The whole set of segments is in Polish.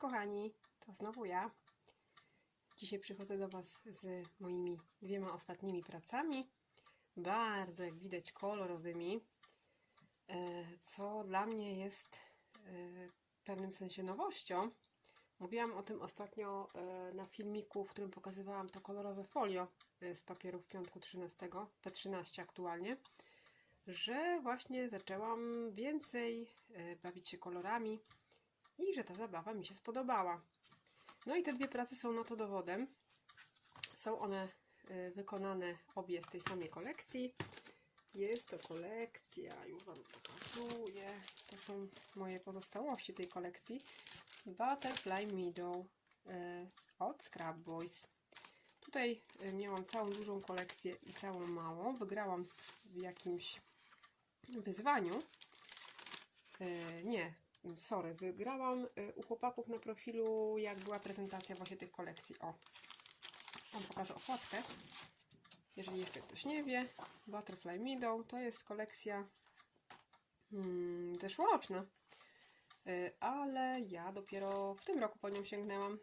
Kochani, to znowu ja. Dzisiaj przychodzę do Was z moimi dwiema ostatnimi pracami. Bardzo, jak widać, kolorowymi, e, co dla mnie jest e, w pewnym sensie nowością. Mówiłam o tym ostatnio e, na filmiku, w którym pokazywałam to kolorowe folio z papieru w piątku 13, P13 aktualnie, że właśnie zaczęłam więcej bawić się kolorami i że ta zabawa mi się spodobała. No i te dwie prace są na to dowodem. Są one y, wykonane obie z tej samej kolekcji. Jest to kolekcja, już Wam pokazuję. To są moje pozostałości tej kolekcji. Butterfly Meadow y, od Scrap Boys. Tutaj y, miałam całą dużą kolekcję i całą małą. Wygrałam w jakimś wyzwaniu. Nie, sorry, wygrałam y, u chłopaków na profilu, jak była prezentacja właśnie tych kolekcji. O, Wam pokażę okładkę. Jeżeli jeszcze ktoś nie wie, Butterfly Meadow to jest kolekcja mm, zeszłoroczna, Y, ale ja dopiero w tym roku po nią sięgnęłam,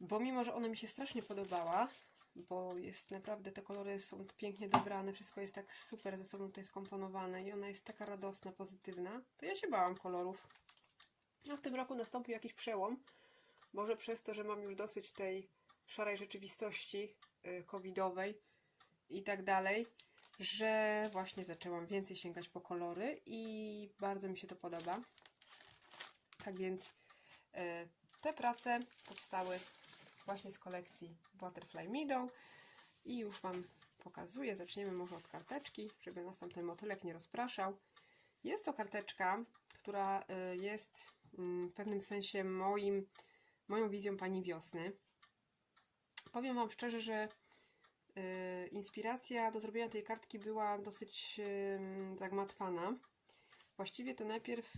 bo mimo, że ona mi się strasznie podobała, bo jest naprawdę, te kolory są pięknie dobrane, wszystko jest tak super ze sobą tutaj skomponowane i ona jest taka radosna, pozytywna, to ja się bałam kolorów. A w tym roku nastąpił jakiś przełom, może przez to, że mam już dosyć tej szarej rzeczywistości y, covidowej i tak dalej, że właśnie zaczęłam więcej sięgać po kolory i bardzo mi się to podoba. Tak więc y, te prace powstały właśnie z kolekcji Butterfly Meadow i już Wam pokazuję. Zaczniemy może od karteczki, żeby nas tam ten motylek nie rozpraszał. Jest to karteczka, która y, jest mm, w pewnym sensie moim, moją wizją Pani Wiosny. Powiem Wam szczerze, że y, inspiracja do zrobienia tej kartki była dosyć zagmatwana. Właściwie to najpierw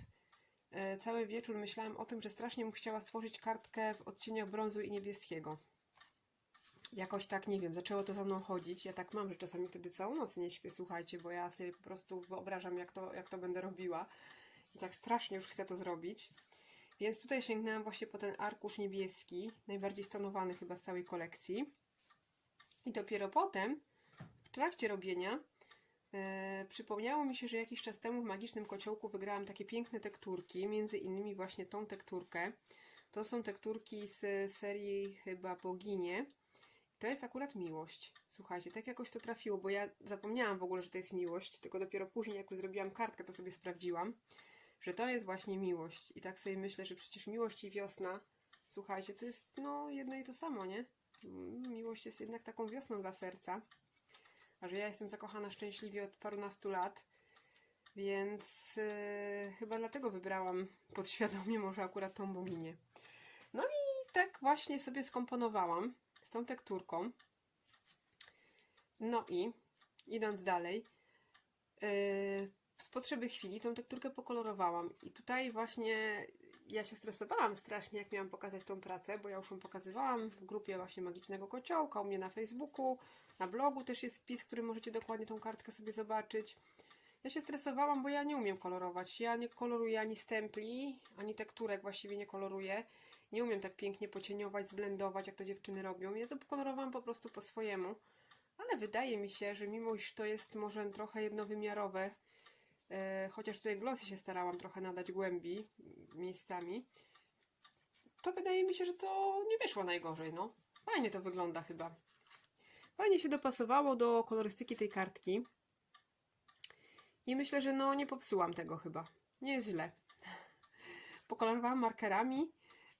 cały wieczór myślałam o tym, że strasznie bym chciała stworzyć kartkę w odcieniach brązu i niebieskiego. Jakoś tak, nie wiem, zaczęło to za mną chodzić. Ja tak mam, że czasami wtedy całą noc nie śpię, słuchajcie, bo ja sobie po prostu wyobrażam, jak to, jak to będę robiła. I tak strasznie już chcę to zrobić. Więc tutaj sięgnęłam właśnie po ten arkusz niebieski, najbardziej stonowany chyba z całej kolekcji. I dopiero potem, w trakcie robienia, e, przypomniało mi się, że jakiś czas temu w Magicznym Kociołku wygrałam takie piękne tekturki, między innymi właśnie tą tekturkę. To są tekturki z serii chyba Boginie. To jest akurat miłość. Słuchajcie, tak jakoś to trafiło, bo ja zapomniałam w ogóle, że to jest miłość, tylko dopiero później, jak już zrobiłam kartkę, to sobie sprawdziłam, że to jest właśnie miłość. I tak sobie myślę, że przecież miłość i wiosna, słuchajcie, to jest no jedno i to samo, nie? Miłość jest jednak taką wiosną dla serca. A że ja jestem zakochana szczęśliwie od parunastu lat, więc yy, chyba dlatego wybrałam podświadomie może akurat tą boginię. No i tak właśnie sobie skomponowałam z tą tekturką. No i idąc dalej, yy, z potrzeby chwili tą tekturkę pokolorowałam. I tutaj właśnie ja się stresowałam strasznie, jak miałam pokazać tą pracę, bo ja już ją pokazywałam w grupie właśnie Magicznego Kociołka, u mnie na Facebooku, na blogu też jest wpis, w którym możecie dokładnie tą kartkę sobie zobaczyć. Ja się stresowałam, bo ja nie umiem kolorować. Ja nie koloruję ani stempli, ani tekturek właściwie nie koloruję. Nie umiem tak pięknie pocieniować, zblendować, jak to dziewczyny robią. Ja to kolorowałam po prostu po swojemu. Ale wydaje mi się, że mimo iż to jest może trochę jednowymiarowe, e, chociaż tutaj glosy się starałam trochę nadać głębi miejscami, to wydaje mi się, że to nie wyszło najgorzej, no. Fajnie to wygląda chyba. Fajnie się dopasowało do kolorystyki tej kartki. I myślę, że no nie popsułam tego chyba. Nie jest źle. Pokolorowałam markerami.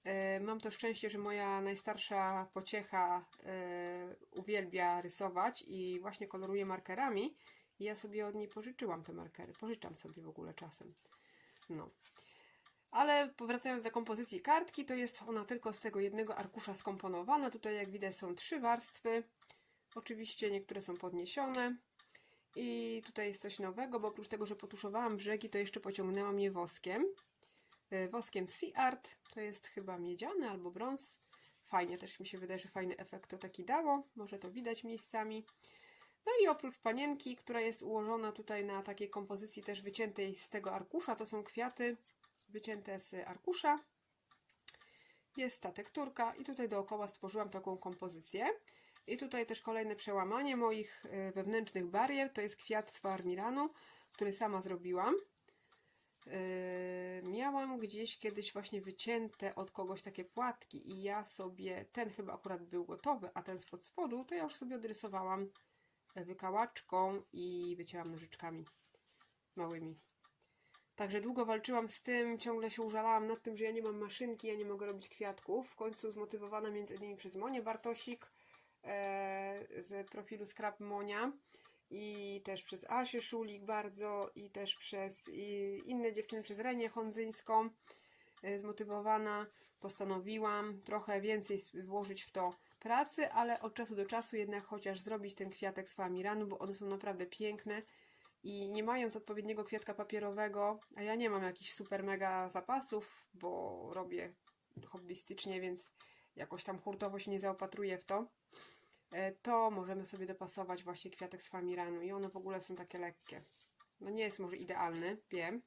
E, Mam to szczęście, że moja najstarsza pociecha e, uwielbia rysować i właśnie koloruje markerami. I ja sobie od niej pożyczyłam te markery. Pożyczam sobie w ogóle czasem. No. Ale powracając do kompozycji kartki, to jest ona tylko z tego jednego arkusza skomponowana. Tutaj jak widać są trzy warstwy. Oczywiście niektóre są podniesione. I tutaj jest coś nowego, bo oprócz tego, że potuszowałam brzegi, to jeszcze pociągnęłam je woskiem. Y, Woskiem Sea Art, to jest chyba miedziany albo brąz. Fajnie, też mi się wydaje, że fajny efekt to taki dało. Może to widać miejscami. No i oprócz panienki, która jest ułożona tutaj na takiej kompozycji też wyciętej z tego arkusza, to są kwiaty wycięte z arkusza. jest ta tekturka i tutaj dookoła stworzyłam taką kompozycję. I tutaj też kolejne przełamanie moich y, wewnętrznych barier, to jest kwiat z farmiranu, który sama zrobiłam. Yy, miałam gdzieś kiedyś właśnie wycięte od kogoś takie płatki i ja sobie, ten chyba akurat był gotowy, a ten spod spodu, to ja już sobie odrysowałam e, wykałaczką i wycięłam nożyczkami małymi. Także długo walczyłam z tym, ciągle się użalałam nad tym, że ja nie mam maszynki, ja nie mogę robić kwiatków. W końcu zmotywowana między innymi przez Monię Bartosik z profilu Scrap Monia i też przez Asię Szulik bardzo i też przez inne dziewczyny, przez Renię Hondzyńską e, zmotywowana. Postanowiłam trochę więcej włożyć w to pracy, ale od czasu do czasu jednak chociaż zrobić ten kwiatek z famiranu, bo one są naprawdę piękne i nie mając odpowiedniego kwiatka papierowego, a ja nie mam jakichś super mega zapasów, bo robię hobbystycznie, więc jakoś tam hurtowo się nie zaopatruję w to, e, to możemy sobie dopasować właśnie kwiatek z famiranu i one w ogóle są takie lekkie. No nie jest może idealny, wiem,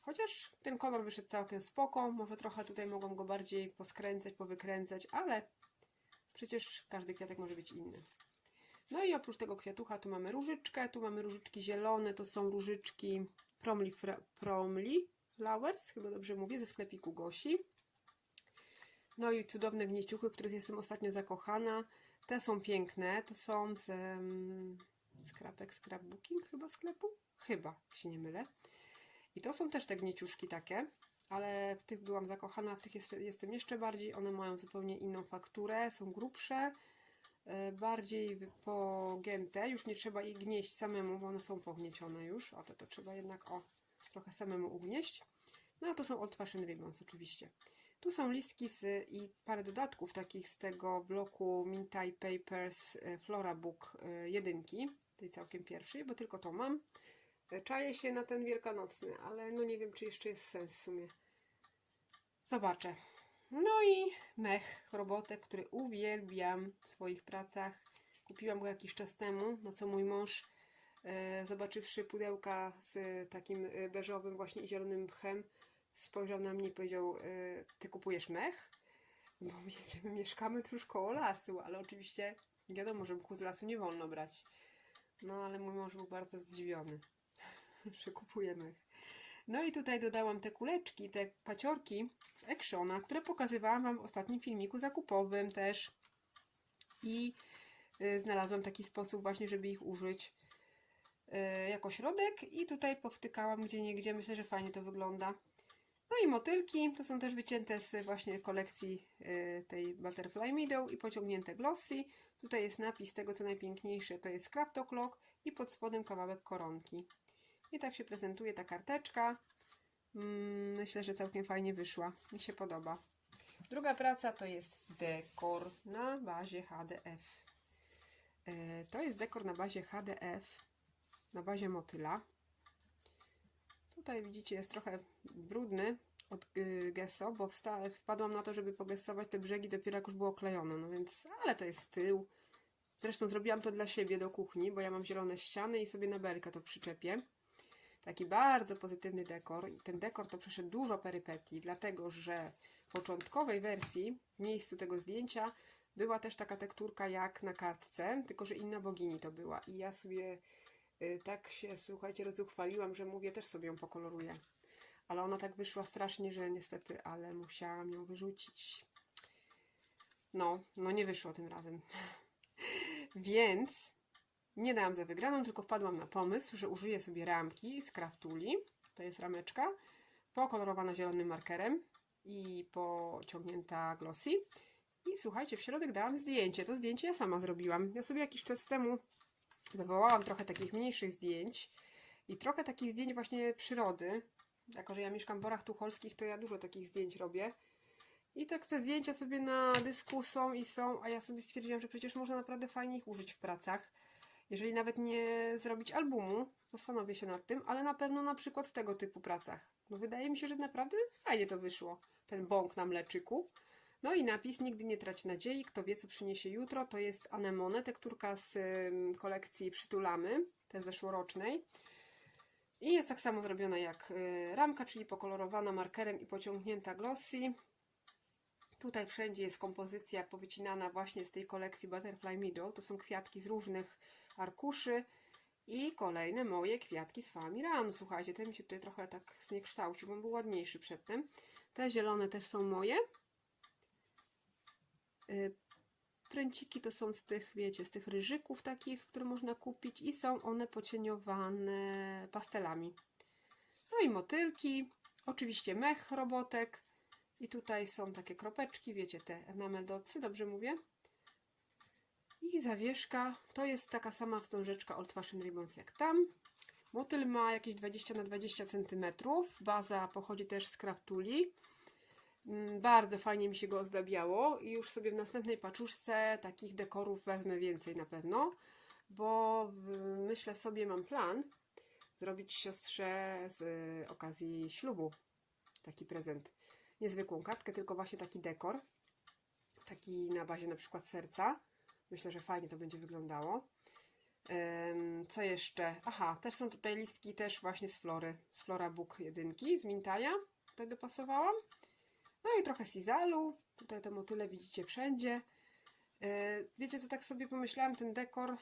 chociaż ten kolor wyszedł całkiem spoko, może trochę tutaj mogłam go bardziej poskręcać, powykręcać, ale przecież każdy kwiatek może być inny. No i oprócz tego kwiatucha tu mamy różyczkę, tu mamy różyczki zielone, to są różyczki Promli, Fra- Promli Flowers, chyba dobrze mówię, ze sklepiku Gosi. No i cudowne gnieciuchy, których jestem ostatnio zakochana. Te są piękne, to są z um, skrapek scrapbooking chyba sklepu? Chyba, się nie mylę. I to są też te gnieciuszki takie, ale w tych byłam zakochana, w tych jest, jestem jeszcze bardziej. One mają zupełnie inną fakturę, są grubsze, e, bardziej pogięte. Już nie trzeba ich gnieść samemu, bo one są pogniecione już. O, to, to trzeba jednak o, trochę samemu ugnieść. No a to są Old Fashioned Ribbons oczywiście. Tu są listki z, i parę dodatków takich z tego bloku Mintai Papers e, Flora Book e, jedynki, tej całkiem pierwszej, bo tylko to mam. E, Czaję się na ten wielkanocny, ale no nie wiem, czy jeszcze jest sens w sumie. Zobaczę. No i mech, robotek, który uwielbiam w swoich pracach. Kupiłam go jakiś czas temu, na co mój mąż, zobaczywszy pudełka z takim beżowym właśnie i zielonym mchem, spojrzał na mnie i powiedział, e, ty kupujesz mech? Bo jedziemy, mieszkamy tuż koło lasu, ale oczywiście wiadomo, że mchu z lasu nie wolno brać. No ale mój mąż był bardzo zdziwiony, że kupuję mech. No i tutaj dodałam te kuleczki, te paciorki z Actiona, które pokazywałam Wam w ostatnim filmiku zakupowym też. I y, znalazłam taki sposób właśnie, żeby ich użyć y, jako środek i tutaj powtykałam gdzie niegdzie. Myślę, że fajnie to wygląda. No i motylki, to są też wycięte z właśnie kolekcji y, tej Butterfly Meadow i pociągnięte glossy. Tutaj jest napis tego, co najpiękniejsze, to jest Craft O'Clock i pod spodem kawałek koronki. I tak się prezentuje ta karteczka. Mm, Myślę, że całkiem fajnie wyszła. Mi się podoba. Druga praca to jest dekor na bazie HDF. E, To jest dekor na bazie HDF, na bazie motyla. Tutaj widzicie, jest trochę brudny od y, gesso, bo wpadłam na to, żeby pogessować te brzegi dopiero jak już było klejone. No więc, ale to jest tył. Zresztą zrobiłam to dla siebie do kuchni, bo ja mam zielone ściany i sobie na belkę to przyczepię. Taki bardzo pozytywny dekor. Ten dekor to przeszedł dużo perypetii, dlatego że w początkowej wersji, w miejscu tego zdjęcia, była też taka tekturka jak na kartce, tylko że inna bogini to była. I ja sobie y, tak się, słuchajcie, rozuchwaliłam, że mówię, też sobie ją pokoloruję. Ale ona tak wyszła strasznie, że niestety, ale musiałam ją wyrzucić. No, no nie wyszło tym razem. Więc nie dałam za wygraną, tylko wpadłam na pomysł, że użyję sobie ramki z Craftuli. To jest rameczka, pokolorowana zielonym markerem i pociągnięta glossy. I słuchajcie, w środek dałam zdjęcie. To zdjęcie ja sama zrobiłam. Ja sobie jakiś czas temu wywołałam trochę takich mniejszych zdjęć i trochę takich zdjęć właśnie przyrody. Jako, że ja mieszkam w Borach Tucholskich, to ja dużo takich zdjęć robię. I tak te zdjęcia sobie na dysku są i są, a ja sobie stwierdziłam, że przecież można naprawdę fajnie ich użyć w pracach. Jeżeli nawet nie zrobić albumu, zastanowię się nad tym, ale na pewno na przykład w tego typu pracach. No wydaje mi się, że naprawdę fajnie to wyszło. Ten bąk na mleczyku. No i napis Nigdy nie trać nadziei, kto wie co przyniesie jutro. To jest Anemone, tekturka z kolekcji Przytulamy, też zeszłorocznej. I jest tak samo zrobiona jak y, ramka, czyli pokolorowana markerem i pociągnięta glossy. Tutaj wszędzie jest kompozycja powycinana właśnie z tej kolekcji Butterfly Meadow. To są kwiatki z różnych arkuszy i kolejne moje kwiatki z Famiranu. Słuchajcie, ten mi się tutaj trochę tak zniekształcił, bo on był ładniejszy przedtem. Te zielone też są moje. Pręciki to są z tych, wiecie, z tych ryżyków takich, które można kupić i są one pocieniowane pastelami. No i motylki, oczywiście mech robotek i tutaj są takie kropeczki, wiecie, te enameldocy, dobrze mówię? I zawieszka to jest taka sama wstążeczka Old Fashion Ribbons jak tam. Motyl ma jakieś 20 na 20 cm. Baza pochodzi też z Craftuli. Mm, Bardzo fajnie mi się go ozdabiało i już sobie w następnej paczuszce takich dekorów wezmę więcej na pewno, bo myślę sobie, mam plan zrobić siostrze z y, okazji ślubu taki prezent. Niezwykłą kartkę, tylko właśnie taki dekor. Taki na bazie na przykład serca. Myślę, że fajnie to będzie wyglądało. Co jeszcze? Aha, też są tutaj listki też właśnie z Flory. Z Flora Book jedynki, z Mintaja. Tutaj dopasowałam. No i trochę sizalu. Tutaj te motyle widzicie wszędzie. E, Wiecie co, tak sobie pomyślałam, ten dekor, e,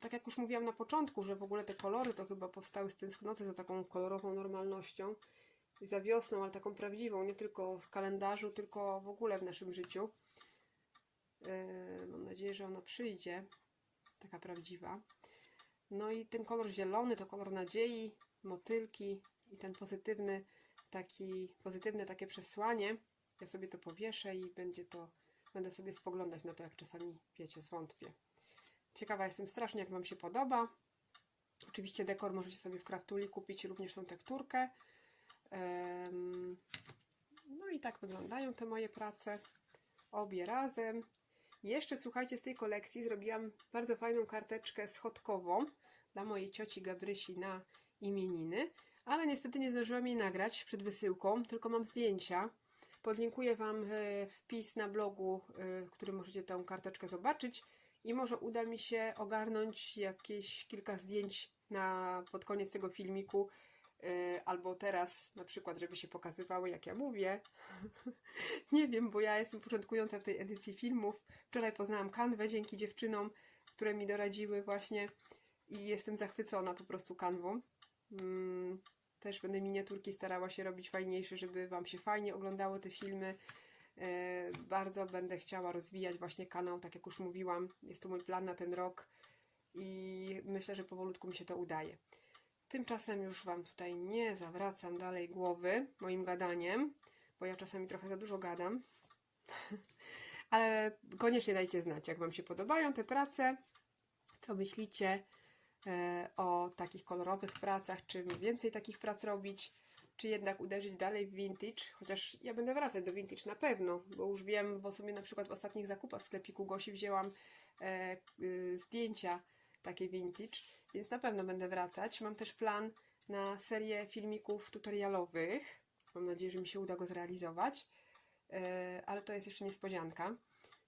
tak jak już mówiłam na początku, że w ogóle te kolory to chyba powstały z tęsknoty za taką kolorową normalnością i za wiosną, ale taką prawdziwą, nie tylko w kalendarzu, tylko w ogóle w naszym życiu. E, Mam nadzieję, że ona przyjdzie, taka prawdziwa. No i ten kolor zielony to kolor nadziei, motylki i ten pozytywny, taki pozytywne takie przesłanie. Ja sobie to powieszę i będzie to, będę sobie spoglądać na to, jak czasami, wiecie, zwątpię. Ciekawa jestem strasznie, jak Wam się podoba. Oczywiście dekor możecie sobie w Kraftuli kupić również tą tekturkę. No i tak wyglądają te moje prace. Obie razem. Jeszcze słuchajcie, z tej kolekcji zrobiłam bardzo fajną karteczkę schodkową dla mojej cioci Gabrysi na imieniny, ale niestety nie zdążyłam jej nagrać przed wysyłką, tylko mam zdjęcia. Podlinkuję Wam e, wpis na blogu, e, w którym możecie tę karteczkę zobaczyć i może uda mi się ogarnąć jakieś kilka zdjęć na, pod koniec tego filmiku, e, albo teraz na przykład, żeby się pokazywały jak ja mówię. Nie wiem, bo ja jestem początkująca w tej edycji filmów. Wczoraj poznałam kanwę dzięki dziewczynom, które mi doradziły właśnie i jestem zachwycona po prostu kanwą. Mm, Też będę miniaturki starała się robić fajniejsze, żeby Wam się fajnie oglądało te filmy. E, Bardzo będę chciała rozwijać właśnie kanał, tak jak już mówiłam. Jest to mój plan na ten rok i myślę, że powolutku mi się to udaje. Tymczasem już Wam tutaj nie zawracam dalej głowy moim gadaniem, bo ja czasami trochę za dużo gadam. Ale koniecznie dajcie znać, jak Wam się podobają te prace, co myślicie o takich kolorowych pracach, czy więcej takich prac robić, czy jednak uderzyć dalej w vintage, chociaż ja będę wracać do vintage na pewno, bo już wiem, bo sobie na przykład w ostatnich zakupach w sklepiku Gosi wzięłam e, y, zdjęcia takie vintage, więc na pewno będę wracać. Mam też plan na serię filmików tutorialowych. Mam nadzieję, że mi się uda go zrealizować, e, ale to jest jeszcze niespodzianka.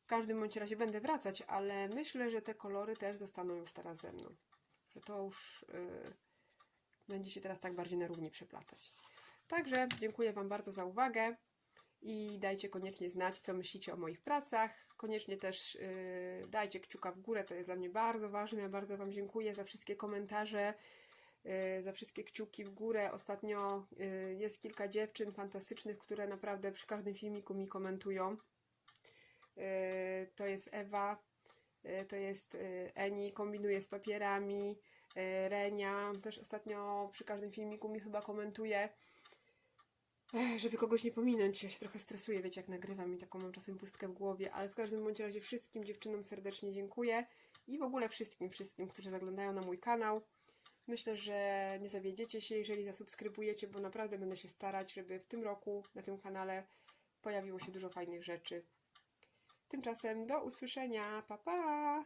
W każdym bądź razie będę wracać, ale myślę, że te kolory też zostaną już teraz ze mną. Że to już y, będzie się teraz tak bardziej na równi przeplatać. Także dziękuję Wam bardzo za uwagę i dajcie koniecznie znać, co myślicie o moich pracach. Koniecznie też y, dajcie kciuka w górę, to jest dla mnie bardzo ważne. Bardzo Wam dziękuję za wszystkie komentarze, y, za wszystkie kciuki w górę. Ostatnio y, jest kilka dziewczyn fantastycznych, które naprawdę przy każdym filmiku mi komentują. Y, to jest Ewa, to jest y, Eni, kombinuje z papierami, y, Renia, też ostatnio przy każdym filmiku mi chyba komentuje, żeby kogoś nie pominąć. Ja się trochę stresuję, wiecie, jak nagrywam i taką mam czasem pustkę w głowie, ale w każdym bądź razie wszystkim dziewczynom serdecznie dziękuję i w ogóle wszystkim, wszystkim, którzy zaglądają na mój kanał. Myślę, że nie zawiedziecie się, jeżeli zasubskrybujecie, bo naprawdę będę się starać, żeby w tym roku na tym kanale pojawiło się dużo fajnych rzeczy. Tymczasem do usłyszenia. Pa pa!